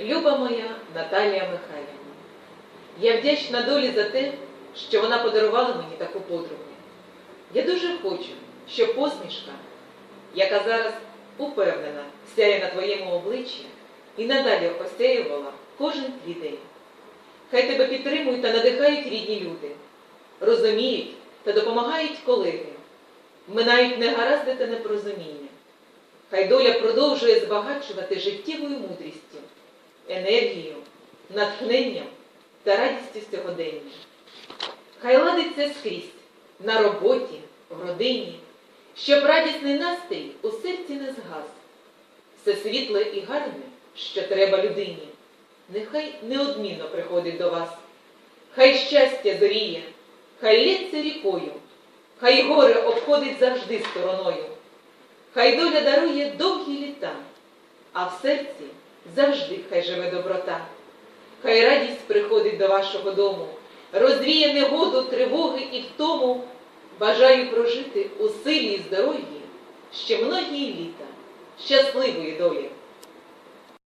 Люба моя Наталія Михайлівна, я вдячна долі за те, що вона подарувала мені таку подругу. Я дуже хочу, щоб посмішка, яка зараз упевнена сяє на твоєму обличчі, і надалі осяювала кожен твій день. Хай тебе підтримують та надихають рідні люди, розуміють та допомагають колеги, минають негаразди та непорозуміння. Хай доля продовжує збагачувати життєвою мудрістю, енергією, натхненням та радістю сьогодення. Хай ладиться скрізь на роботі, в родині, щоб радісний настрій у серці не згас. Все світле і гарне, що треба людині, нехай неодмінно приходить до вас. Хай щастя зоріє, хай лється рікою, хай горе обходить завжди стороною. Хай доля дарує довгі літа, а в серці завжди хай живе доброта. Хай радість приходить до вашого дому, розвіє негоду, тривоги і втому. Бажаю прожити у силі і здоров'ї ще многії літа, щасливої долі.